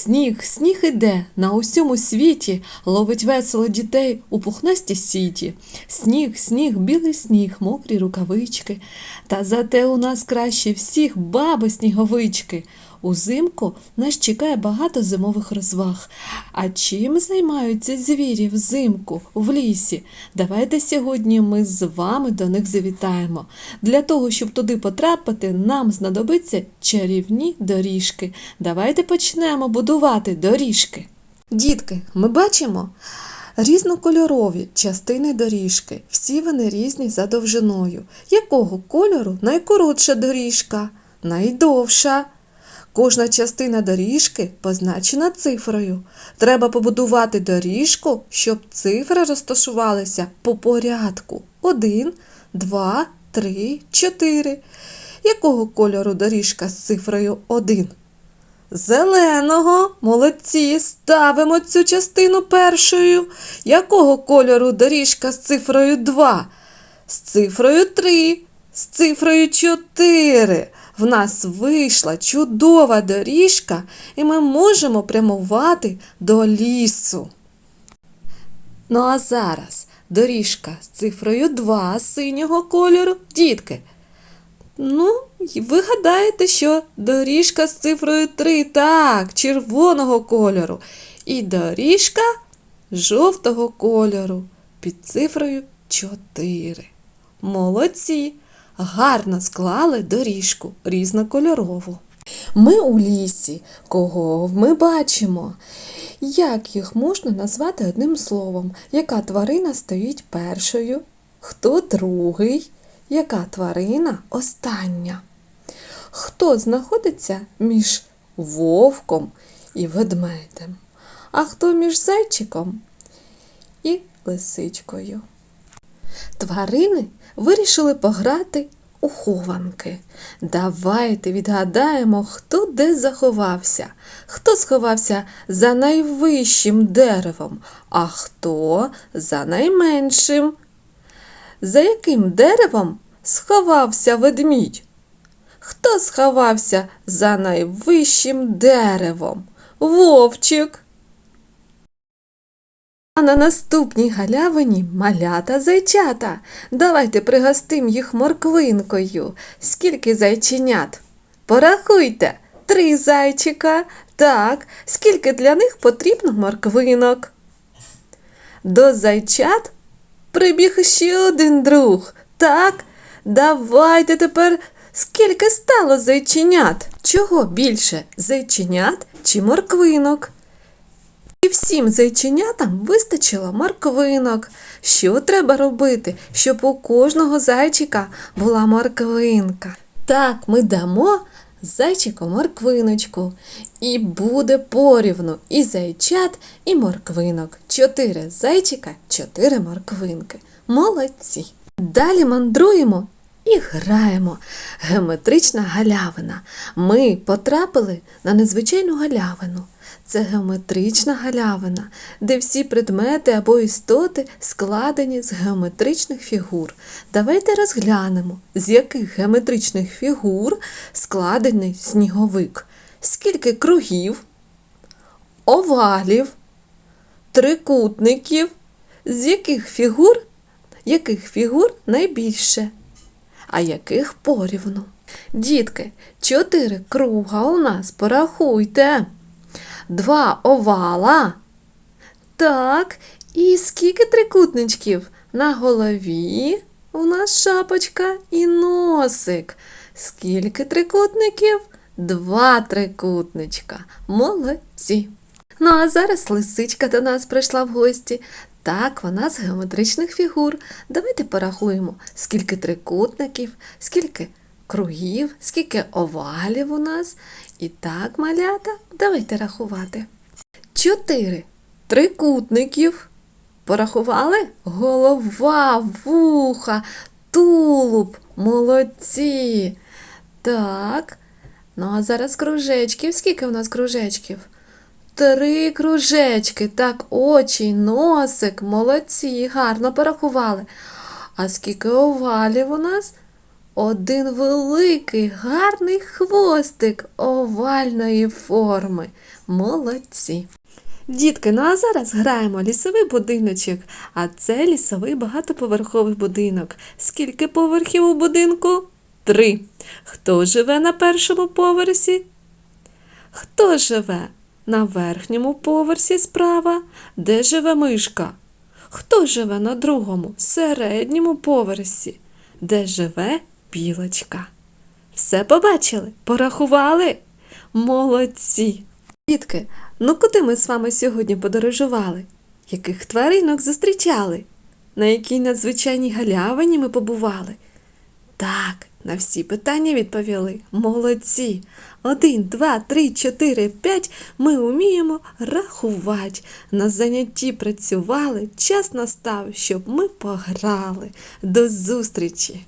Сніг, сніг іде на усьому світі, ловить весело дітей у пухнасті сіті. Сніг, сніг, білий сніг, мокрі рукавички. Та зате у нас краще всіх баби сніговички. Узимку нас чекає багато зимових розваг. А чим займаються звірі взимку в лісі? Давайте сьогодні ми з вами до них завітаємо. Для того, щоб туди потрапити, нам знадобиться чарівні доріжки. Давайте почнемо будувати доріжки. Дітки, ми бачимо різнокольорові частини доріжки. Всі вони різні за довжиною. Якого кольору найкоротша доріжка, найдовша. Кожна частина доріжки позначена цифрою. Треба побудувати доріжку, щоб цифри розташувалися по порядку. Один, два, три, чотири. Якого кольору доріжка з цифрою 1? Зеленого. Молодці. Ставимо цю частину першою. Якого кольору доріжка з цифрою 2? З цифрою 3. З цифрою 4. В нас вийшла чудова доріжка, і ми можемо прямувати до лісу. Ну а зараз доріжка з цифрою 2 синього кольору. Дітки, Ну, ви гадаєте, що доріжка з цифрою 3, так, червоного кольору. І доріжка жовтого кольору під цифрою 4. Молодці! Гарно склали доріжку різнокольорову. Ми у лісі. Кого ми бачимо? Як їх можна назвати одним словом? Яка тварина стоїть першою? Хто другий? Яка тварина остання? Хто знаходиться між вовком і ведмедем? А хто між зайчиком і лисичкою? Тварини вирішили пограти у хованки. Давайте відгадаємо, хто де заховався, хто сховався за найвищим деревом, а хто за найменшим. За яким деревом сховався ведмідь? Хто сховався за найвищим деревом? Вовчик. А на наступній галявині малята зайчата. Давайте пригостим їх морквинкою. Скільки зайченят? Порахуйте. Три зайчика. Так, скільки для них потрібно морквинок? До зайчат прибіг ще один друг. Так, давайте тепер скільки стало зайченят? Чого більше зайченят чи морквинок? І всім зайченятам вистачило морквинок. Що треба робити, щоб у кожного зайчика була морквинка? Так, ми дамо зайчику морквиночку. І буде порівну і зайчат, і морквинок. Чотири зайчика, чотири морквинки. Молодці. Далі мандруємо і граємо. Геометрична галявина. Ми потрапили на незвичайну галявину. Це геометрична галявина, де всі предмети або істоти складені з геометричних фігур. Давайте розглянемо, з яких геометричних фігур складений сніговик. Скільки кругів, овалів, трикутників, з яких фігур, яких фігур найбільше, а яких порівну. Дітки, чотири круга у нас порахуйте. Два овала. Так, і скільки трикутничків? На голові у нас шапочка і носик. Скільки трикутників? Два трикутничка. Молодці. Ну, а зараз лисичка до нас прийшла в гості. Так, вона з геометричних фігур. Давайте порахуємо, скільки трикутників, скільки кругів, скільки овалів у нас. І так, малята, давайте рахувати. Чотири трикутників. Порахували? Голова, вуха, тулуб. Молодці. Так. Ну, а зараз кружечків. Скільки у нас кружечків? Три кружечки. Так, очі, носик. Молодці. Гарно порахували. А скільки овалів у нас? один великий гарний хвостик овальної форми. Молодці! Дітки, ну а зараз граємо лісовий будиночок, а це лісовий багатоповерховий будинок. Скільки поверхів у будинку? Три. Хто живе на першому поверсі? Хто живе на верхньому поверсі справа? Де живе мишка? Хто живе на другому, середньому поверсі? Де живе білочка? Все побачили? Порахували? Молодці! Дітки, ну куди ми з вами сьогодні подорожували? Яких тваринок зустрічали? На якій надзвичайній галявині ми побували? Так, на всі питання відповіли. Молодці. Один, два, три, чотири, п'ять. Ми вміємо рахувати. На занятті працювали. Час настав, щоб ми пограли. До зустрічі!